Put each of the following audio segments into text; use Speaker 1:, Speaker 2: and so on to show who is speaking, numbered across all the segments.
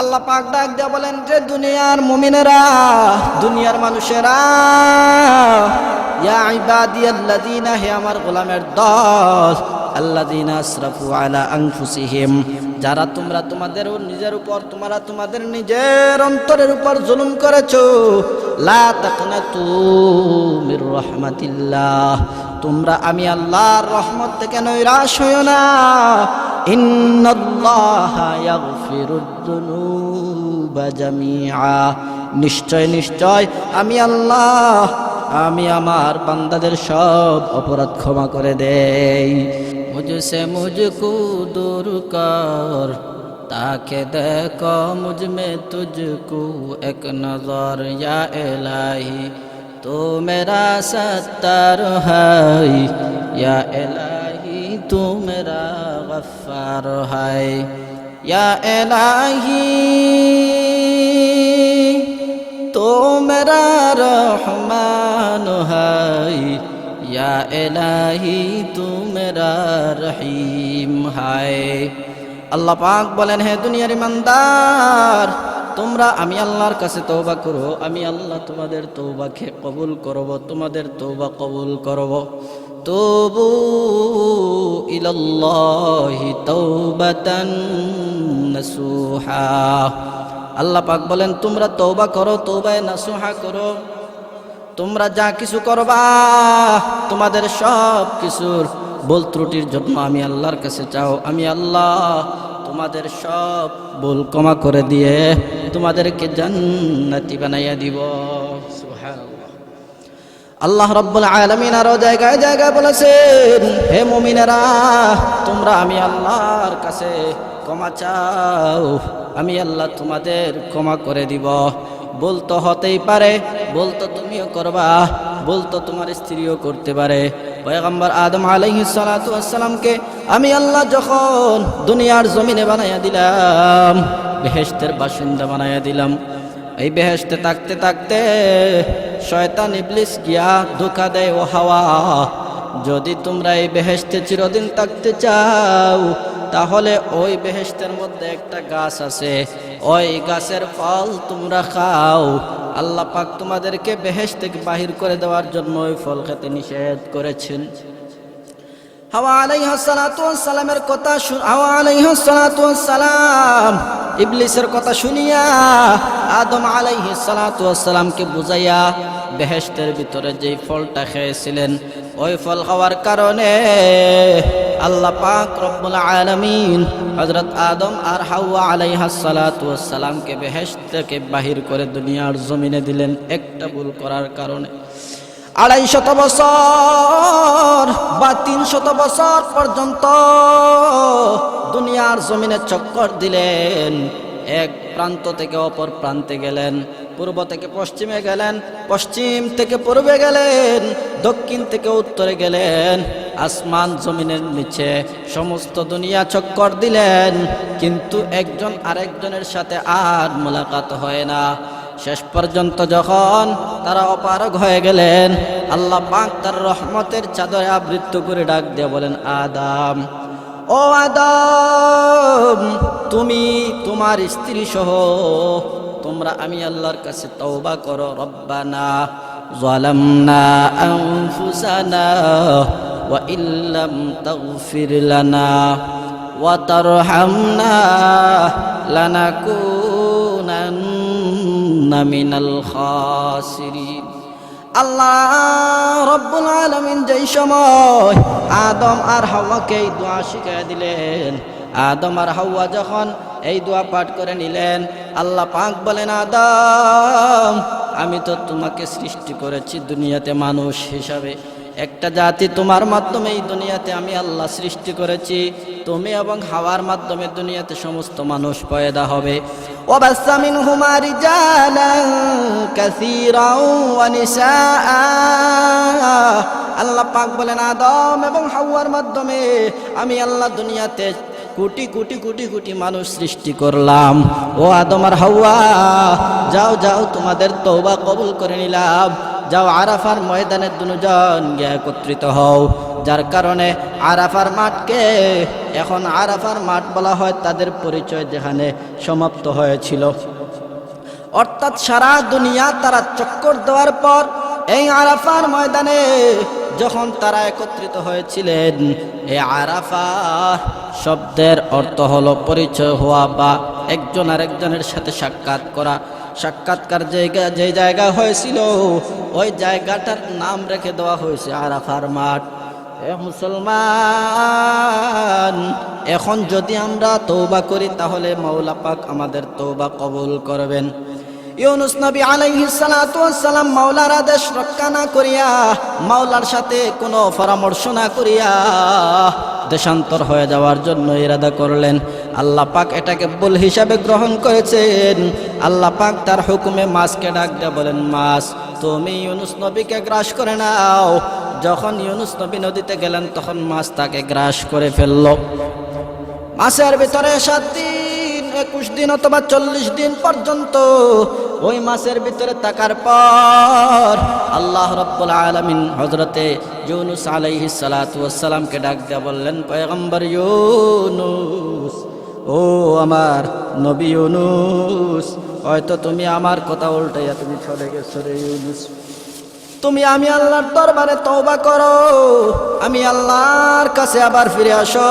Speaker 1: আল্লাহ পাক ডাক দিয়া বলেন, যে দুনিয়ার মুমিনেরা, দুনিয়ার মানুষেরা, ইয়া ইবাদিয়াল্লাযীনা, হে আমার গোলামের দল আলা যারা তোমরা তোমাদের নিজের উপর, তোমরা তোমাদের নিজের অন্তরের উপর জুলুম করেছ, লা রাহমাতিল্লাহ, তোমরা আমি আল্লাহর রহমত থেকে নৈরাশ হইও না। নিশ্চয় নিশ্চয়, আমি আল্লাহ, আমি আমার বান্দাদের সব অপরাধ ক্ষমা করে দেই। মুঝসে মুঝকো দূর কর তাকে দেখো মুঝ মে তুझको এক নজর ইয়া ইলাহি তো মেরা সত্তার হাই ইয়া ইলাহি তু মেরা গফার হাই ইয়া ইলাহি তো মেরা রহমান হাই ইয়া তু মেরা রহিম, হায়। আল্লাহ পাক বলেন, হে দুনিয়ার ইমানদার, তোমরা, আমি আল্লাহর কাছে তৌবা করো আমি আল্লাহ তোমাদের তৌবা তৌবাকে কবুল করব, তোমাদের তৌবা কবুল করব। তবু ইলাল্লাহি তৌবাতান নাসুহা। আল্লাহ পাক বলেন, তোমরা তৌবা করো তৌবায় নাসুহা করো। তোমরা যা কিছু করবা, তোমাদের সব কিছুর বল ত্রুটির জন্য আমি আল্লাহর কাছে চাও। আমি আল্লাহ তোমাদের সব বল ক্ষমা করে দিয়ে তোমাদেরকে জান্নাতি বানাইয়া দিব। আল্লাহ রব্বুল আলমিন আরও জায়গায় জায়গায় বলেছেন, হে মুমিনেরা, তোমরা আমি আল্লাহর কাছে ক্ষমা চাও। আমি আল্লাহ তোমাদের ক্ষমা করে দিব। বলতো হতেই পারে, বলতো তুমিও করবা, বলতো তোমার স্ত্রীও করতে পারে। পয়গম্বর আদম আলাইহিসালামকে আমি আল্লাহ যখন দুনিয়ার জমিনে বানাইয়া দিলাম বেহেস্তের বাসিন্দা বানাইয়া দিলাম। এই বেহেস্তে থাকতে থাকতে শয়তান ইবলিস গিয়া ধোকা দেয়, ও হাওয়া, যদি তোমরা এই বেহেস্তে চিরদিন থাকতে চাও তাহলে ওই বেহেস্তের মধ্যে একটা গাছ আছে। ওই গাছের ফল তোমরা খাও। আল্লাহ পাক তোমাদেরকে বেহেস্ত থেকে বাহির করে দেওয়ার জন্য ওই ফল খেতে নিষেধ করেছেন। হাওয়া কথা হাওয়া কথা শুনিয়া আদম বুঝাইয়া বেহেস্তের ভিতরে যেই ফলটা খেয়েছিলেন ওই ফল খাওয়ার কারণে আল্লাহ পাক রব্বুল আলামিন হযরত আদম আর হাওয়া আলাইহাসালামকে বেহেস্ত থেকে বাহির করে দুনিয়ার জমিনে দিলেন একটা ভুল করার কারণে। আড়াই শত বছর বা তিন শত বছর পর্যন্ত দুনিয়ার জমিনে চক্কর দিলেন। এক প্রান্ত থেকে অপর প্রান্তে গেলেন। পূর্ব থেকে পশ্চিমে গেলেন, পশ্চিম থেকে পূর্বে গেলেন, দক্ষিণ থেকে উত্তরে গেলেন। আসমান জমিনের নিচে সমস্ত দুনিয়া চক্কর দিলেন, কিন্তু একজন আরেকজনের সাথে আর মোলাকাত হয় না। শেষ পর্যন্ত যখন তারা অপারগ হয়ে গেলেন, আল্লাহ পাক তার রহমতের চাদরে আবৃত্ত করে ডাক দিয়ে বলেন, আদাম ও আদম তুমি তোমার স্ত্রী সহ তোমরা আমি আল্লাহর কাছে তওবা করো রব্বানা ظلمنا أنفسنا وإن لم تغفر لنا وترحمنا لنكونن من الخاسرين আল্লাহ রব্বুল আলমিন যেই সময় আদম আর হাওয়াকে এই দোয়া শিখিয়ে দিলেন, আদম আর হাওয়া যখন এই দোয়া পাঠ করে নিলেন, আল্লাহ পাক বলেন, আদম, আমি তো তোমাকে সৃষ্টি করেছি দুনিয়াতে মানুষ হিসাবে। একটা জাতি তোমার মাধ্যমে এই দুনিয়াতে আমি আল্লাহ সৃষ্টি করেছি। তুমি এবং হাওয়ার মাধ্যমে দুনিয়াতে সমস্ত মানুষ পয়দা হবে। আল্লাহ পাক বলেন, আদম এবং হাওয়ার মাধ্যমে আমি আল্লাহ দুনিয়াতে কোটি কোটি কোটি কোটি মানুষ সৃষ্টি করলাম। ও আদম আর হাওয়া, যাও যাও, তোমাদের তৌবা কবুল করে নিলাম। যাও, আরাফার ময়দানে দুজন গিয়ে একত্রিত হও। যার কারণে আরাফার মাঠকে, এখন আরাফার মাঠ বলা হয়, তাদের পরিচয় যেখানে সমাপ্ত হয়েছিল। অর্থাৎ সারা দুনিয়া তারা চক্কর দেওয়ার পর, এই আরাফার ময়দানে যখন তারা একত্রিত হয়েছিলেন, এ আরাফা শব্দের অর্থ হলো পরিচয় হওয়া বা একজন আরেকজনের সাথে সাক্ষাৎ করা। সাক্ষাৎকার জায়গা, যে জায়গা হয়েছিল, ওই জায়গাটার নাম রেখে দেওয়া হয়েছে আরাফার মাঠ। এ মুসলমান, এখন যদি আমরা তৌবা করি, তাহলে মৌলা পাক আমাদের তৌবা কবুল করবেন। ইউনুস নবী আলাইহিস সালাতু ওয়াসসালাম মাওলার আদেশ রক্ষা না করিয়া, মাওলার সাথে কোনো পরামর্শ না করিয়া দেশান্তর হয়ে যাওয়ার জন্য ইরাদা করলেন। আল্লাহ পাক এটাকে ভুল হিসাবে গ্রহণ করেছেন। আল্লাহ পাক তার হুকুমে মাছকে ডাক দিয়ে বলেন, মাছ, তুমি ইউনুস নবীকে গ্রাস করে নাও। যখন ইউনুস নবী নদীতে গেলেন, তখন মাছ তাকে গ্রাস করে ফেলল। মাসের ভিতরে সাত দিন একুশ দিন অথবা চল্লিশ দিন পর্যন্ত ওই মাসের ভিতরে থাকার পর আল্লাহ রব্বুল আলমিন হজরতে ইউনুস আলাইহি সালাতামকে ডাক দিয়া বললেন, পয়গম্বর ইউনুস, ও আমার নবী ইউনুস, হয়তো তুমি আমার কথা উল্টাইয়া তুমি চলে গেছো রে ইউনুস। তুমি আমি আল্লাহর দরবারে তওবা করো, আমি আল্লাহর কাছে আবার ফিরে আসো।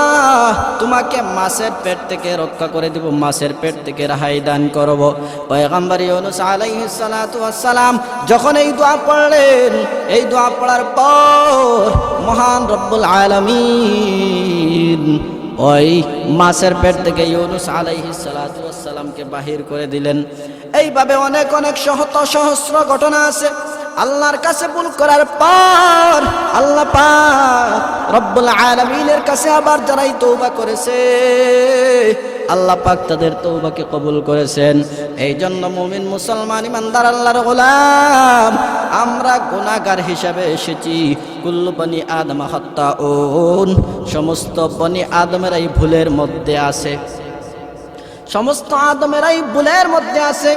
Speaker 1: তোমাকে মাছের পেট থেকে রক্ষা করে দিব, মাছের পেট থেকে রেহাই দান করব। পয়গম্বর ইউনুস সালাম যখন এই দোয়া পড়লেন, এই দোয়া পড়ার পর মহান রব্বুল আলামিন ওই মাছের পেট থেকে ইউনুস আলাইহিস সালাতু ওয়াস সালামকে বাহির করে দিলেন। এইভাবে অনেক অনেক শহত সহস্র ঘটনা আছে। আল্লাহর কাছে ভুল করার পর আল্লাহ পাক রব্বুল আলামিনের কাছে আবার যারাই তৌবা করেছে। আল্লাহ পাক তাদের তৌবাকে কবুল করেছেন। এই জন্য মুমিন, মুসলমান, ইমানদার, আল্লাহর গোলাম, আমরা গুনাহগার হিসাবে এসেছি। কুল্লু বনি আদম হত্যা ওন সমস্ত বনি আদমেরাই ভুলের মধ্যে আছে। সমস্ত আদমেরাই ভুলের মধ্যে আছে।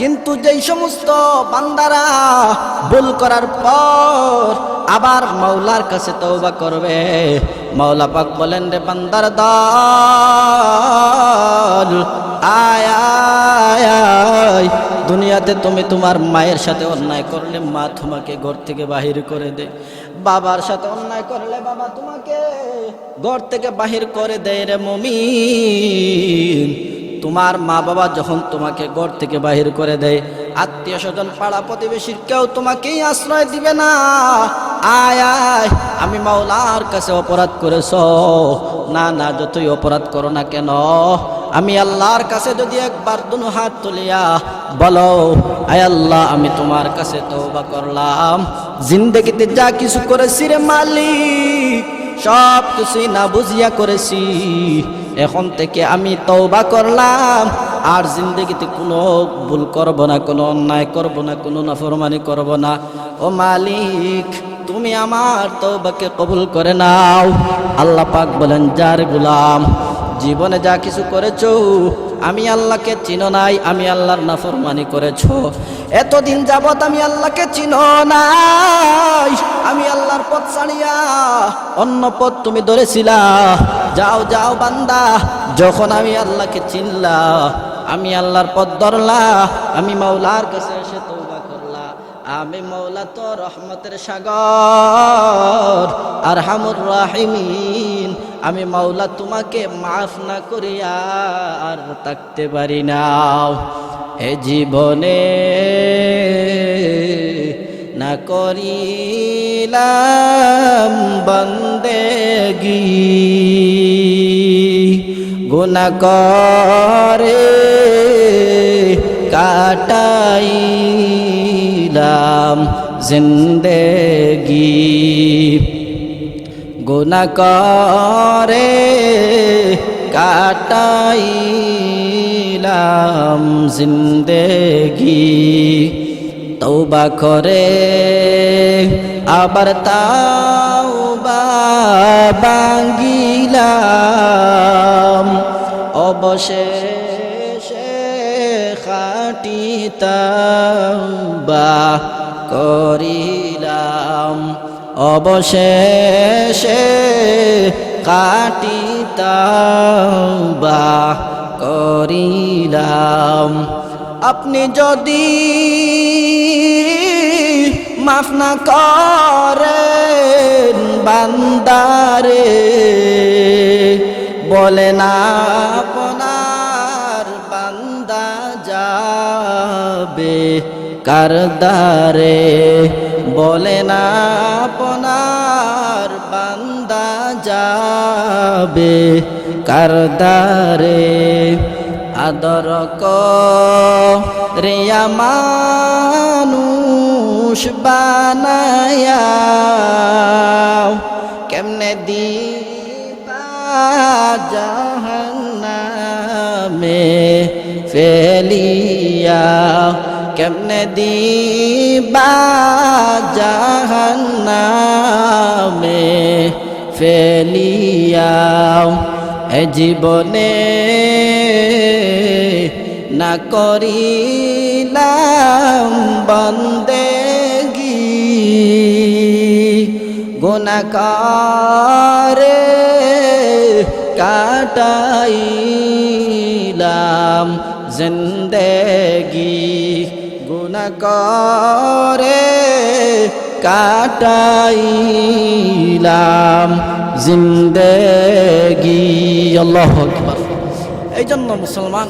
Speaker 1: কিন্তু যেই সমস্ত বান্দারা ভুল করার পর আবার মাওলার কাছে তওবা করবে। মাওলা পাক বলেন, রে বান্দার দল, আয় দুনিয়াতে তুমি তোমার মায়ের সাথে অন্যায় করলে মা তোমাকে ঘর থেকে বাহির করে দে। বাবার সাথে অন্যায় করলে বাবা তোমাকে ঘর থেকে বাহির করে দেয় রে মমিন। তোমার মা বাবা যখন তোমাকে ঘর থেকে বাহির করে দেয় আত্মীয় স্বজন পাড়া প্রতিবেশীর কেউ তোমাকেই আশ্রয় দিবে না। আয় আয়, আমি মাওলার কাছে অপরাধ করেছ। না না, যতই অপরাধ করো না কেন, আমি আল্লাহর কাছে যদি একবার দুনো হাত তুলিয়া বলো, আয় আল্লাহ, আমি তোমার কাছে তওবা করলাম। জিন্দগিতে যা কিছু করেছি রে মালিক সব কিছুই না বুঝিয়া করেছি। এখন থেকে আমি তওবা করলাম, আর জিন্দগিতে কোনো ভুল করব না, কোনো অন্যায় করব না, কোনো নাফরমানি করব না। ও মালিক, তুমি আমার তওবাকে কবুল করে নাও। আল্লাহ পাক বলেন, যার গুলাম, জীবনে যা কিছু করেছ আমি আল্লাহকে চিনো নাই, আমি আল্লাহর নাফরমানি করেছ। এতদিন যাবৎ আমি আল্লাহকে চিনো নাই, আমি আল্লাহর পথ ছাড়িয়া অন্য পথ তুমি ধরেছিলা। যাও যাও বান্দা, যখন আমি আল্লাহকে চিনলা, আমি আল্লাহর পথ ধরলা, আমি মাওলার কাছে এসে তৌবা করলা। আমি মৌলা তো রহমতের সাগর আর হামুর রাহিমিন। আমি মাওলা তোমাকে মাফ না করে আর থাকতে পারি না। এ জীবনে না করিলাম বন্দেগি। গুনা করে কাটাইলাম জিন্দেগি। গুনা করে কাটাইলাম জিন্দেগি তৌবা করে। আবার তাওবা বাঙ্গিলাম অবশেষে খাটি তাওবা করিলাম। অবশেষে কাটি তাওবা করিলাম। আপনি যদি মাফ না করেন বান্দারে বলে না আপনার বান্দা যাবে কারদারে বলে না আপনার বান্দা যাবে কারদারে আদর রিয়া মানুষ বানায়া কেমনে দিবা জাহান্নামে ফেলিয়া কেমনে দিবা জাহান্নামে ফেলিয়া এ জীবনে না করিলাম বন্দেগি। গুণাকারে কাটাইলাম জিন্দেগি। গুণাকারে কাটাইলাম জিন্দেগি। আল্লাহ এই জন্য মুসলমান,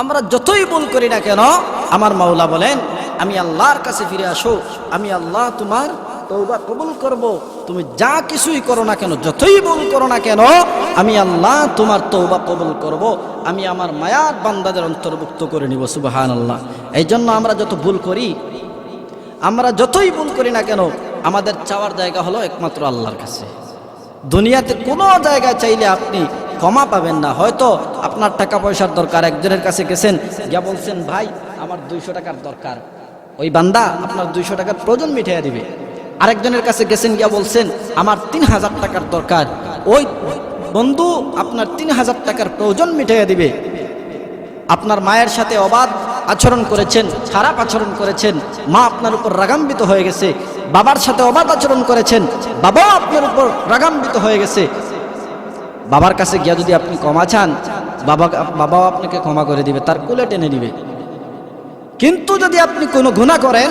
Speaker 1: আমরা যতই ভুল করি না কেন, আমার মাওলা বলেন, আমি আল্লাহর কাছে ফিরে আসো, আমি আল্লাহ তোমার তৌবা কবুল করব। তুমি যা কিছুই করো না কেন, যতই ভুল করো না কেন, আমি আল্লাহ তোমার তৌবা কবুল করব। আমি আমার মায়ার বান্দাদের অন্তর্ভুক্ত করে নিব সুবাহান আল্লাহ এই জন্য আমরা যত ভুল করি, আমরা যতই ভুল করি না কেন, আমাদের চাওয়ার জায়গা হলো একমাত্র আল্লাহর কাছে। দুনিয়াতে কোনো জায়গায় চাইলে আপনি ক্ষমা পাবেন না। হয়তো আপনার টাকা পয়সার দরকার, একজনের কাছে গেছেন, গিয়া বলছেন, ভাই, আমার দুইশো টাকার দরকার। ওই বান্দা আপনার দুইশো টাকার প্রয়োজন মিটাইয়া দিবে। আরেকজনের কাছে গেছেন, গিয়া বলছেন, আমার তিন হাজার টাকার দরকার। ওই বন্ধু আপনার তিন হাজার টাকার প্রয়োজন মিটাইয়া দিবে। আপনার মায়ের সাথে অবাধ আচরণ করেছেন, খারাপ আচরণ করেছেন। মা আপনার উপর রাগাম্বিত হয়ে গেছে। বাবার সাথে অবাধ আচরণ করেছেন, বাবাও আপনার উপর রাগাম্বিত হয়ে গেছে। বাবার কাছে গিয়া যদি আপনি ক্ষমা চান, বাবা বাবাও আপনাকে ক্ষমা করে দিবে, তার কুলে টেনে দিবে কিন্তু যদি আপনি কোনো গুণা করেন,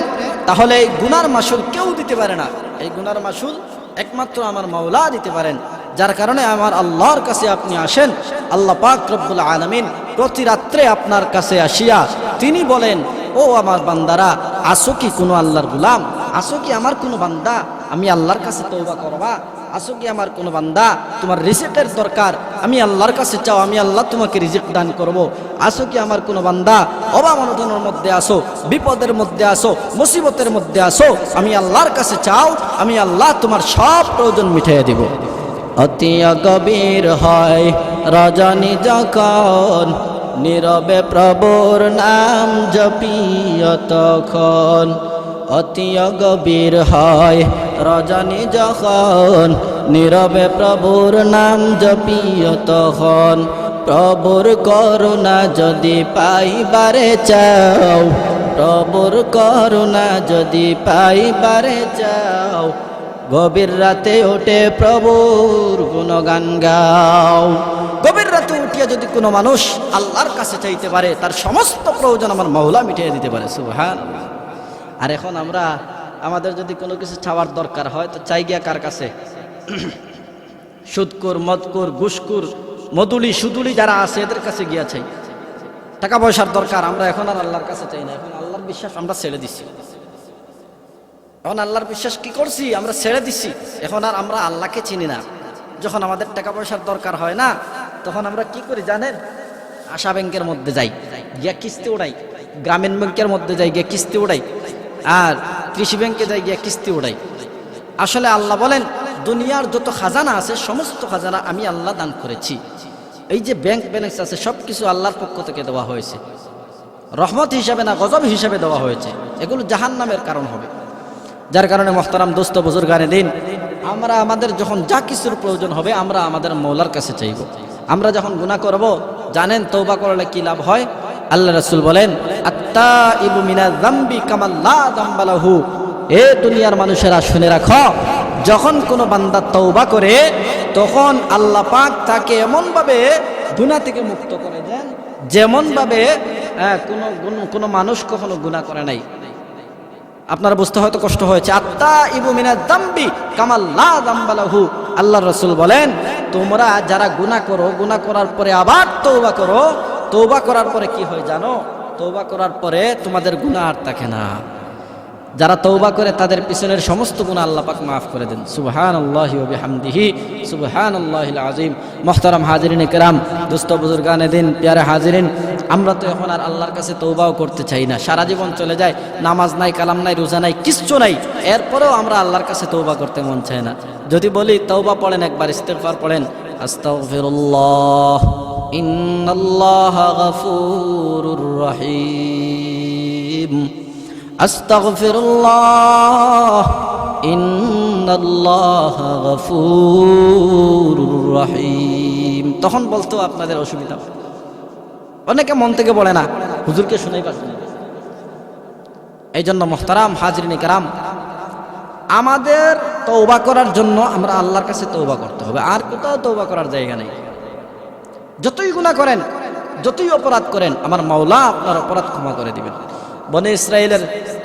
Speaker 1: তাহলে এই গুনার মাসুল কেউ দিতে পারে না। এই গুনার মাসুল একমাত্র আমার মাওলা দিতে পারেন। যার কারণে আমার আল্লাহর কাছে আপনি আসেন। আল্লাহ পাক রব্বুল আলমিন প্রতি রাত্রে আপনার কাছে আসিয়া তিনি বলেন, ও আমার বান্দারা, আসো কি কোনো আল্লাহর গুলাম? আসো কি আমার কোনো বান্দা? আমি আল্লাহর কাছে তৌবা করবা? আসো কি আমার কোনো বান্দা? তোমার রিজিকের দরকার। আমি আল্লাহর কাছে চাও, আমি আল্লাহ তোমাকে রিজিক দান করব। আসো কি আমার কোনো বান্দা? অভাব মধ্যে আসো, বিপদের মধ্যে আসো, মুসিবতের মধ্যে আসো। আমি আল্লাহর কাছে চাও, আমি আল্লাহ তোমার সব প্রয়োজন মিটাইয়া দিব। অতি গভীর হয় রজনী যখন নীরবে প্রভুর নাম জপিয় তখন। অতি গভীর হয় রজনী যখন নীরবে প্রভুর নাম জপিয় তখন। প্রভুর করুণা যদি পাইবারে চাও, প্রভুর করুণা যদি পাইবারে চাও, গভীর রাতে ওঠে প্রভুর গুণগান গাও। গভীর রাতে উঠিয়ে যদি কোনো মানুষ আল্লাহর কাছে চাইতে পারে, তার সমস্ত প্রয়োজন আমার মহলা মিটিয়ে দিতে পারে সুহান আর এখন আমরা, আমাদের যদি কোনো কিছু চাওয়ার দরকার হয়, তো চাই গিয়া কার কাছে? সুদকুর মদকুর ঘুসকুর মধুলি সুদুলি যারা আছে, এদের কাছে গিয়া চাই টাকা পয়সার দরকার, আমরা এখন আর আল্লাহর কাছে চাই না, এখন আল্লাহর বিশ্বাস আমরা ছেড়ে দিছি। এখন আল্লাহর বিশ্বাস কি করছি? আমরা ছেড়ে দিছি। এখন আর আমরা আল্লাহকে চিনি না। যখন আমাদের টাকা পয়সার দরকার হয় না, তখন আমরা কি করি জানেন? আশা ব্যাংকের মধ্যে যাই, গিয়া কিস্তি উড়াই। গ্রামীণ ব্যাংকের মধ্যে যাই, গিয়া কিস্তি উড়াই। আর কৃষি ব্যাংকে যাই, গিয়া কিস্তি উড়াই। আসলে আল্লাহ বলেন দুনিয়ার যত খাজানা আছে, সমস্ত খাজানা আমি আল্লাহ দান করেছি। এই যে ব্যাংক ব্যালেন্স আছে সব কিছু আল্লাহর পক্ষ থেকে দেওয়া হয়েছে। রহমত হিসাবে না, গজব হিসাবে দেওয়া হয়েছে। এগুলো জাহান নামের কারণ হবে। যার কারণে মোহতারাম দোস্ত, বুজুর্গানে দিন আমরা আমাদের যখন যা কিছুর প্রয়োজন হবে, আমরা আমাদের মৌলার কাছে চাইব। আমরা যখন গুণা করব, জানেন তৌবা করলে কি লাভ হয়? আল্লাহ রসুল বলেন আত্মা ইবু মিনা জাম্বি কামাল্লা দাম্বালাহু এ দুনিয়ার মানুষেরা শুনে রাখো যখন কোনো বান্দা তৌবা করে, তখন আল্লাহ পাক তাকে এমনভাবে গুণা থেকে মুক্ত করে দেন, যেমনভাবে কোনো গুণ- কোনো মানুষ কখনো গুণা করে নাই। আপনারা বুঝতে হয়তো কষ্ট হয়েছে। আত্মা ইবু মিনা দাম্বি কামাল্লা দাম্বালাহু আল্লাহ রসুল বলেন, তোমরা যারা গুনাহ করো, গুনাহ করার পরে আবার তৌবা করো। তৌবা করার পরে কি হয় জানো? তৌবা করার পরে তোমাদের গুনাহ আর থাকে না। যারা তৌবা করে তাদের পিছনের সমস্ত গুণ আল্লাহ পাক মাফ করে দেন। সুবহান আল্লাহ হামদিহি সুবহান আল্লাহ আজিম মোহতারাম হাজিরিন কেরাম, দুস্থ বুজুর্গানে দিন পেয়ারে হাজিরিন, আমরা তো এখন আর আল্লাহর কাছে তৌবাও করতে চাই না। সারা জীবন চলে যায়, নামাজ নাই, কালাম নাই, রোজা নাই, কিচ্ছু নাই। এরপরেও আমরা আল্লাহর কাছে তৌবা করতে মন চায় না। যদি বলি তৌবা পড়েন একবার, ইস্তেগফার পড়েন, আস্তাগফিরুল্লাহ, ইন্নাল্লাহ গফুরুর রহিম। أستغفر الله إن الله غفور رحيم তখন বলতো আপনাদের অসুবিধা হয়। অনেকে মন থেকে বলে না হুজুরকে শুনেই পাচ্ছেন এই জন্য মোহতারাম হাজরিন কারাম আমাদের তৌবা করার জন্য আমরা আল্লাহর কাছে তৌবা করতে হবে আর কোথাও তৌবা করার জায়গা নেই যতই গুণা করেন যতই অপরাধ করেন আমার মাওলা আপনার অপরাধ ক্ষমা করে দিবেন বনে ইসরায়েলের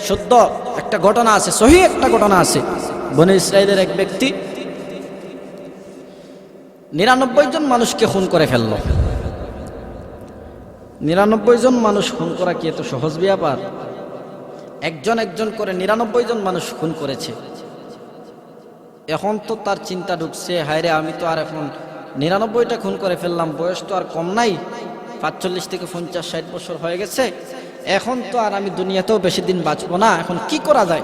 Speaker 1: সদ্য একটা ঘটনা আছে, সহি একটা ঘটনা আছে। বনে ইসরায়েলের এক ব্যক্তি নিরানব্বই জন মানুষকে খুন করে ফেলল। নিরানব্বই জন মানুষ খুন করা কি এত সহজ ব্যাপার? একজন একজন করে নিরানব্বই জন মানুষ খুন করেছে। এখন তো তার চিন্তা ঢুকছে হায়রে আমি তো আর এখন নিরানব্বইটা খুন করে ফেললাম, বয়স তো আর কম নাই। পাঁচচল্লিশ থেকে পঞ্চাশ, ষাট বছর হয়ে গেছে। এখন তো আর আমি দুনিয়াতেও বেশি দিন বাঁচবো না, এখন কি করা যায়?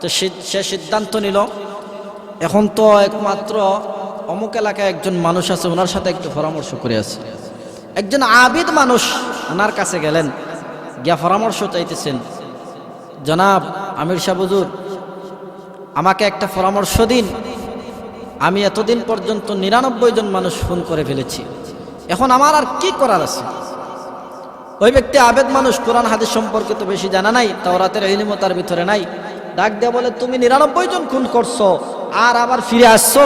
Speaker 1: তো সে- সিদ্ধান্ত নিল। এখন তো একমাত্র অমুক এলাকায় একজন মানুষ আছে, ওনার সাথে একটু পরামর্শ করে আছে একজন আবিদ মানুষ ওনার কাছে গেলেন, গিয়া পরামর্শ চাইতেছেন, জনাব আমির শাহ হুজুর, আমাকে একটা পরামর্শ দিন। আমি এতদিন পর্যন্ত নিরানব্বই জন মানুষ ফোন করে ফেলেছি। এখন আমার আর কি করার আছে? ওই ব্যক্তি আবেদ মানুষ, কোরআন, হাদিস সম্পর্কে তো বেশি জানা নাই, তাওরাতের ইলিমও তার ভিতরে নাই। ডাক দেয়া বলে, তুমি নিরানব্বই জন খুন করছ, আর আবার ফিরে আসছো?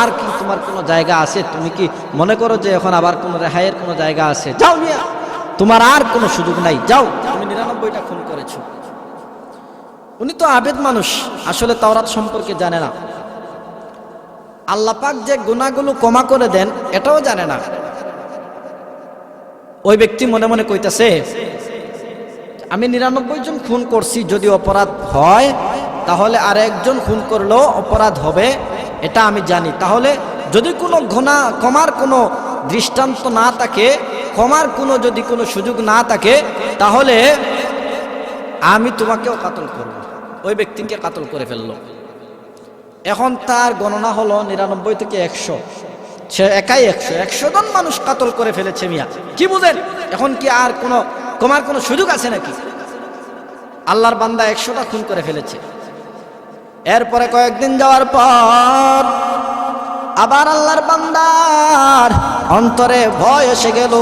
Speaker 1: আর কি তোমার কোনো জায়গা আছে? তুমি কি মনে করো যে এখন আবার কোনো রেহাইয়ের কোনো জায়গা আছে? যাও মিয়া, তোমার আর কোনো সুযোগ নাই, যাও। তুমি নিরানব্বইটা খুন করেছ। উনি তো আবেদ মানুষ, আসলে তাওরাত সম্পর্কে জানে না। আল্লাপাক যে গুণাগুলো কমা করে দেন, এটাও জানে না। ওই ব্যক্তি মনে মনে কইতাছে, আমি নিরানব্বই জন খুন করছি, যদি অপরাধ হয়, তাহলে আর একজন খুন করলেও অপরাধ হবে, এটা আমি জানি। তাহলে যদি কোনো ঘনা কমার কোনো দৃষ্টান্ত না থাকে, ক্ষমার কোনো যদি কোনো সুযোগ না থাকে, তাহলে আমি তোমাকেও কাতল করব। ওই ব্যক্তিকে কাতল করে ফেলল। এখন তার গণনা হলো নিরানব্বই থেকে একশো। সে একাই একশো একশো জন মানুষ কাতল করে ফেলেছে মিয়া। কি বুঝেন? এখন কি আর কোনো, তোমার কোনো সুযোগ আছে নাকি? আল্লাহর বান্দা একশোটা খুন করে ফেলেছে। এরপরে কয়েকদিন যাওয়ার পর আবার আল্লাহর বান্দার অন্তরে ভয় এসে গেল।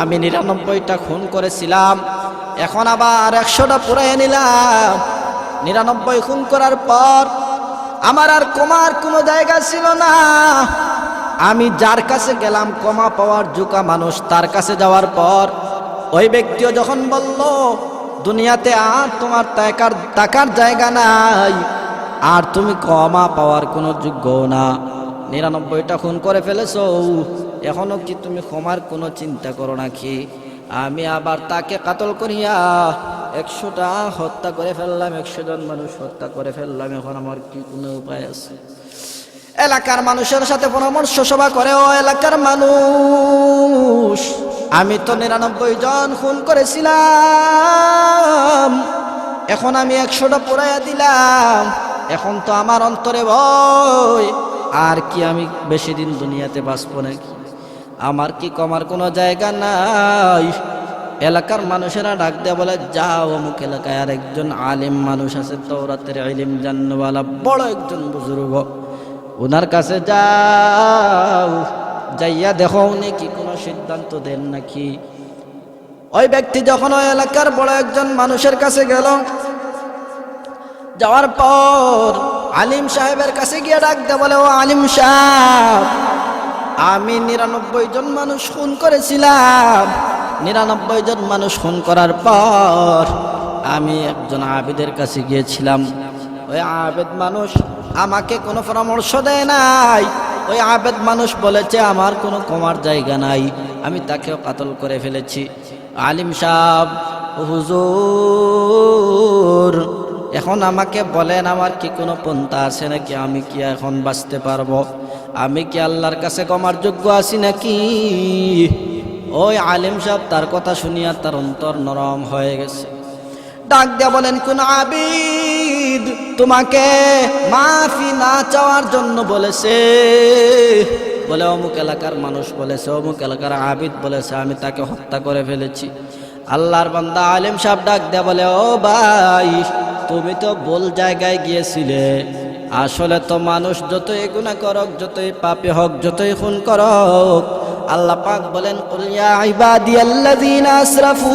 Speaker 1: আমি নিরানব্বইটা খুন করেছিলাম, এখন আবার একশোটা পুরাই নিলাম। নিরানব্বই খুন করার পর আমার আর কমার কোনো জায়গা ছিল না। আমি যার কাছে গেলাম কমা পাওয়ার জুকা মানুষ তার কাছে যাওয়ার পর, ওই ব্যক্তিও যখন বলল, দুনিয়াতে আর তোমার টাকার টাকার জায়গা নাই, আর তুমি কমা পাওয়ার কোনো যোগ্য না। নিরানব্বইটা খুন করে ফেলেছ, এখনও কি তুমি ক্ষমার কোনো চিন্তা করো নাকি? আমি আবার তাকে কাতল করিয়া একশোটা হত্যা করে ফেললাম, একশো জন মানুষ হত্যা করে ফেললাম, এখন আমার কি কোনো উপায় আছে? এলাকার মানুষের সাথে পরামর্শ সভা করে, ও এলাকার মানুষ, আমি তো নিরানব্বই জন খুন করেছিলাম। এখন আমি একশোটা পুরাইয়া দিলাম। এখন তো আমার অন্তরে ভয়। আর কি আমি বেশি দিন দুনিয়াতে বাঁচবো নাকি? আমার কি কমার কোনো জায়গা নাই? এলাকার মানুষেরা ডাক দেয়া বলে, যাও অমুক এলাকায় আর একজন আলিম মানুষ আছে তৌরাতের আলিম জান্নওয়ালা, বড় একজন বুজুর্গ। ওনার কাছে যাও, যাইয়া দেখো উনি কি কোনো সিদ্ধান্ত দেন নাকি। ওই ব্যক্তি যখন ওই এলাকার বড় একজন মানুষের কাছে গেল, যাওয়ার পর আলিম সাহেবের কাছে গিয়ে ডাকতে বলে, ও আলিম সাহেব, আমি নিরানব্বই জন মানুষ খুন করেছিলাম। নিরানব্বই জন মানুষ খুন করার পর আমি একজন আবেদের কাছে গিয়েছিলাম। ওই আবেদ মানুষ আমাকে কোনো পরামর্শ দেয় নাই। ওই আবেদ মানুষ বলেছে, আমার কোনো কমার জায়গা নাই। আমি তাকেও কাতল করে ফেলেছি। আলিম সাহ হুজুর, এখন আমাকে বলেন আমার কি কোনো পন্থা আছে নাকি? আমি কি এখন বাঁচতে পারব? আমি কি আল্লাহর কাছে কমার যোগ্য আছি নাকি? ওই আলিম সাহেব তার কথা শুনিয়া তার অন্তর নরম হয়ে গেছে। ডাক দিয়া বলেন, কোন আবিদ তোমাকে মাফি না চাওয়ার জন্য বলেছে? বলে, অমুক এলাকার মানুষ বলেছে, অমুক এলাকার আবিদ বলেছে, আমি তাকে হত্যা করে ফেলেছি। আল্লাহর বান্দা আলিম সাহেব ডাক দেয়া বলে, ও ভাই, তুমি তো বল জায়গায় গিয়েছিলে। আসলে তো মানুষ যতই গুণা করক, যতই পাপে হোক, যতই খুন করক, আল্লাহ পাক বলেন ইয়া ইবাদিয়াল্লাযীনা আসরাফু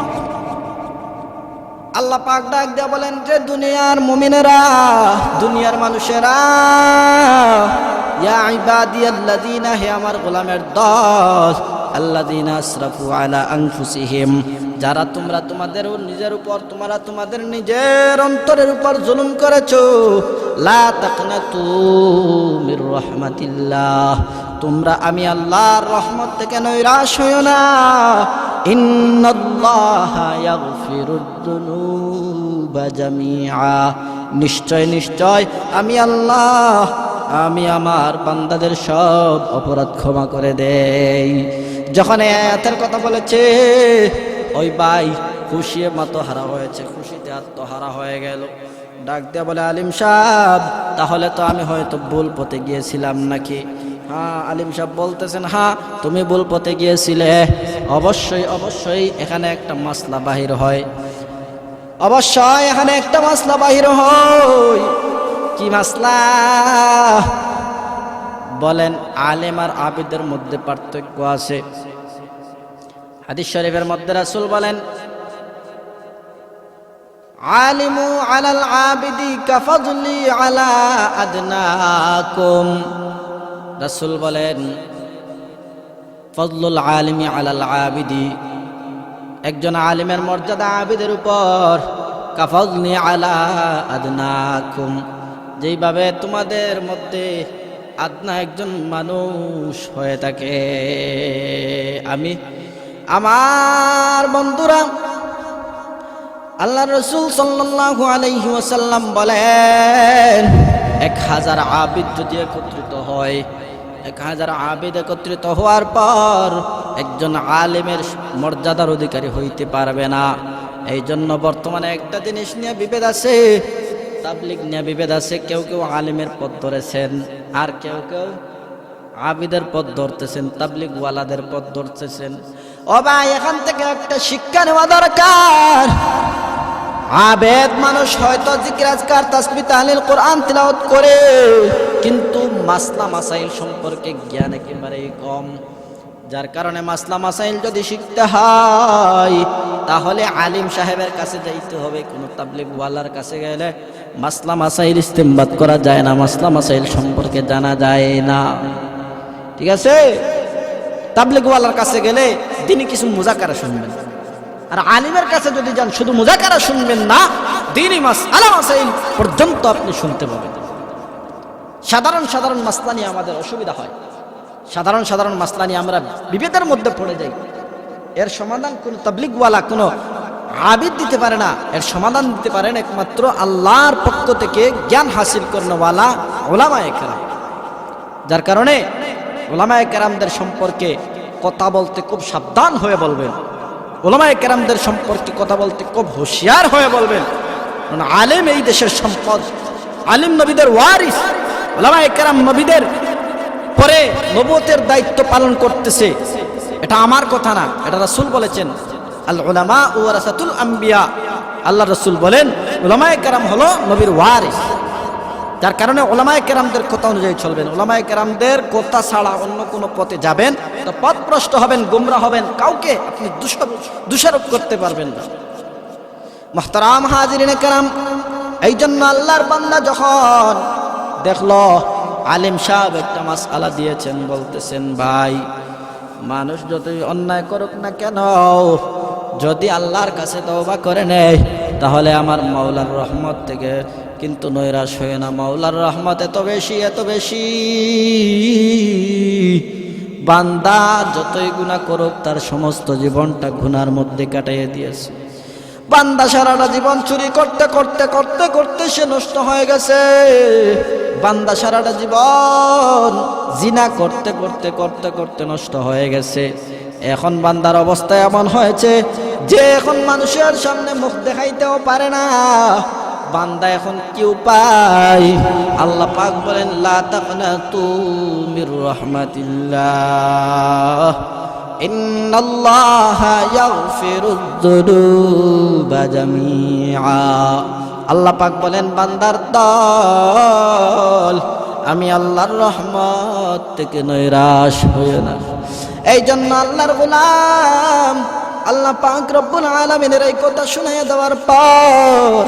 Speaker 1: আল্লাহ পাক ডাক দিয়া বলেন যে দুনিয়ার মুমিনেরা, দুনিয়ার মানুষেরা, ইয়া ইবাদিয়াল্লাযীনা, হে আমার গোলামের দল আনফুসিহিম, যারা তোমরা তোমাদের নিজের উপর, তোমরা তোমাদের নিজের অন্তরের উপর জুলুম করেছ, লা রাহমাতিল্লাহ, তোমরা আমি আল্লাহর রহমত থেকে নৈরাশ হইও না। নিশ্চয় নিশ্চয়, আমি আল্লাহ, আমি আমার বান্দাদের সব অপরাধ ক্ষমা করে দেই। যখন এই আয়াতের কথা বলেছে, ওই ভাই খুশিয়ে মাতো হারা হয়েছে, খুশিতে আত্মহারা হয়ে গেল। ডাক দিয়ে বলে, আলিম সাহেব, তাহলে তো আমি হয়তো ভুল পথে গিয়েছিলাম নাকি? হ্যাঁ আলিম সাহেব বলতেছেন হ্যাঁ তুমি ভুল পথে গিয়েছিলে। অবশ্যই অবশ্যই এখানে একটা মাসলা বাহির হয়। অবশ্যই এখানে একটা মাসলা বাহির হয়। কি মাসলা? বলেন, আলেম আর আবিদের মধ্যে পার্থক্য আছে। হাদিস শরীফের মধ্যে রাসুল বলেন, আলিমু আলাল আবিদি কাফাজলি আলা আদনাকুম। রাসূল বলেন, ফজলুল আলিমি আলাল আবিদি। একজন আলিমের মর্যাদা আবিদের উপর কাফজনি আলা আদনাকুম। যেইভাবে তোমাদের মধ্যে আদনা একজন মানুষ হয়ে থাকে। আমি, আমার বন্ধুরা আল্লাহ রসুল সাল্লাল্লাহু আলাইহি ওয়াসাল্লাম বলেন, এক হাজার আবিদ যদি একত্রিত হয়, এক হাজার আবিদ একত্রিত হওয়ার পর একজন আলেমের মর্যাদার অধিকারী হইতে পারবে না। এই জন্য বর্তমানে একটা জিনিস নিয়ে বিভেদ আছে, তাবলিগ নিয়ে বিভেদ আছে, কেউ কেউ আলেমের পথ ধরেছেন। আর কেউ কেউ আবিদের পথ ধরতেছেন তাবলিক ওয়ালাদের পথ ধরতেছেন। ও ভাই, এখান থেকে একটা শিক্ষা নেওয়া দরকার। আবেদ মানুষ হয়তো জিকির, আজকার তাসবি তাহলিল, কোরআন, তিলাওয়াত করে, কিন্তু মাসলা মাসাইল সম্পর্কে জ্ঞান একেবারেই কম। যার কারণে মাসলা মাসাইল যদি শিখতে হয়, তাহলে আলিম সাহেবের কাছে যাইতে হবে, কোনো তাবলিগওয়ালার কাছে গেলে। মাসলা মাসাইল ইস্তেমবাদ করা যায় না, মাসলা মাসাইল সম্পর্কে জানা যায় না। ঠিক আছে? তাবলিগওয়ালার কাছে গেলে তিনি কিছু মুজাকারা শুনবেন। আর আলিমের কাছে যদি যান, শুধু মুজাকারা শুনবেন না দিনই মাস আলা মাসাইল পর্যন্ত আপনি শুনতে পাবেন। সাধারণ সাধারণ মাসলা নিয়ে আমাদের অসুবিধা হয়। সাধারণ সাধারণ মাসলা নিয়ে আমরা বিভেদের মধ্যে পড়ে যাই। এর সমাধান কোনো তাবলিগওয়ালা, কোনো আবিদ দিতে পারে না, এর সমাধান দিতে পারেন একমাত্র আল্লাহর পক্ষ থেকে জ্ঞান হাসিল করেনওয়ালা ওলামা একরাম যার কারণে ওলামায় কেরামদের সম্পর্কে কথা বলতে খুব সাবধান হয়ে বলবেন। ওলামায় কেরামদের সম্পর্কে কথা বলতে খুব হুঁশিয়ার হয়ে বলবেন। কারণ আলেম এই দেশের সম্পদ, আলিম নবীদের ওয়ারিস, ওলামায় কেরাম নবীদের পরে নবতের দায়িত্ব পালন করতেছে। এটা আমার কথা না, এটা রাসূল বলেছেন। আল উলামা ও রাসাতুল আম্বিয়া। আল্লাহ রসুল বলেন, উলামায়ে কেরাম হলো নবীর ওয়ারিস। যার কারণে ওলামায় কেরামদের কথা অনুযায়ী চলবেন। ওলামায় কেরামদের কথা ছাড়া অন্য কোনো পথে যাবেন তো পথ হবেন গুমরা হবেন, কাউকে আপনি দোষারোপ করতে পারবেন না। মোহতারাম হাজিরিনে কেরাম এই জন্য আল্লাহর বান্দা যখন দেখল, আলিম সাহেব একটা মাস আলা দিয়েছেন, বলতেছেন, ভাই, মানুষ যতই অন্যায় করুক না কেন যদি আল্লাহর কাছে তওবা করে নেয়, তাহলে আমার মাওলার রহমত থেকে কিন্তু নৈরাশ হয়ে না। মাওলার রহমত এত বেশি এত বেশি। বান্দা যতই গুণা করুক, তার সমস্ত জীবনটা গুনার মধ্যে কাটাইয়ে দিয়েছে। বান্দা সারাটা জীবন চুরি করতে করতে করতে করতে সে নষ্ট হয়ে গেছে। বান্দা সারাটা জীবন জিনা করতে করতে করতে করতে নষ্ট হয়ে গেছে। এখন বান্দার অবস্থা এমন হয়েছে যে এখন মানুষের সামনে মুখ দেখাইতেও পারে না। বান্দা এখন কি উপায়? আল্লাহ পাক বলেন, লা তাকনাতু মির রাহমাতিল্লাহ। ইন্নাল্লাহা ইয়াগফিরুদ যুনুবা জামিআ। আল্লাহ পাক বলেন, বান্দার দল, আমি আল্লাহর রহমত থেকে নৈরাশ হয়ে না। এই জন্য আল্লাহর গোলাম, আল্লাহ পাক রব্বুল আলামিনের এই কথা শুনিয়ে দেওয়ার পর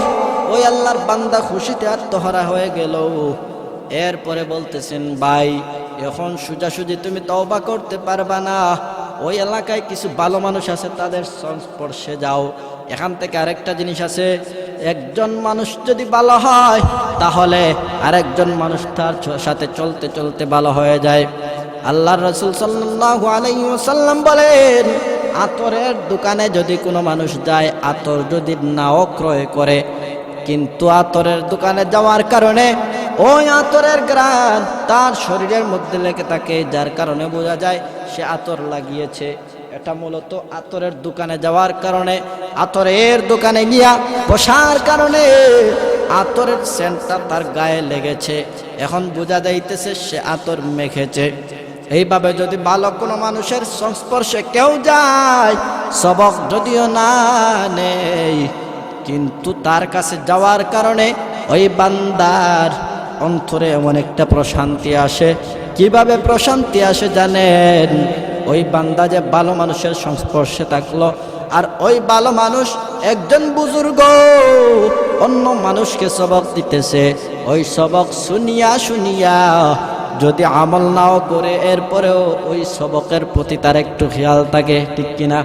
Speaker 1: ওই আল্লাহর বান্দা খুশিতে আত্মহারা হয়ে গেল। এরপরে বলতেছেন, ভাই, এখন সোজাসুজি তুমি তওবা করতে পারবা না। ওই এলাকায় কিছু ভালো মানুষ আছে, তাদের সংস্পর্শে যাও। এখান থেকে আরেকটা জিনিস আছে, একজন মানুষ যদি ভালো হয়, তাহলে আরেকজন মানুষ তার সাথে চলতে চলতে ভালো হয়ে যায়। আল্লাহ রসুল ওয়াসাল্লাম বলেন, আতরের দোকানে যদি কোনো মানুষ যায়, আতর যদি নাও ক্রয় করে, কিন্তু আতরের দোকানে যাওয়ার কারণে ওই আতরের গ্রান তার শরীরের মধ্যে লেগে থাকে, যার কারণে বোঝা যায় সে আতর লাগিয়েছে। এটা মূলত আতরের দোকানে যাওয়ার কারণে, আতরের দোকানে গিয়া বসার কারণে আতরের সেন্টটা তার গায়ে লেগেছে। এখন বোঝা যাইতেছে সে আতর মেখেছে। এইভাবে যদি ভালো কোনো মানুষের সংস্পর্শে কেউ যায়, সবক যদিও না নেই, কিন্তু তার কাছে যাওয়ার কারণে ওই বান্দার অন্তরে এমন একটা প্রশান্তি আসে। কীভাবে প্রশান্তি আসে জানেন? ওই বান্দা যে ভালো মানুষের সংস্পর্শে থাকল, আর ওই ভালো মানুষ একজন বুজুর্গ, অন্য মানুষকে সবক দিতেছে। ওই সবক শুনিয়া শুনিয়া যদি আমল নাও করে এরপরেও ওই সবকের প্রতি তার একটু খেয়াল থাকে ঠিক কিনা?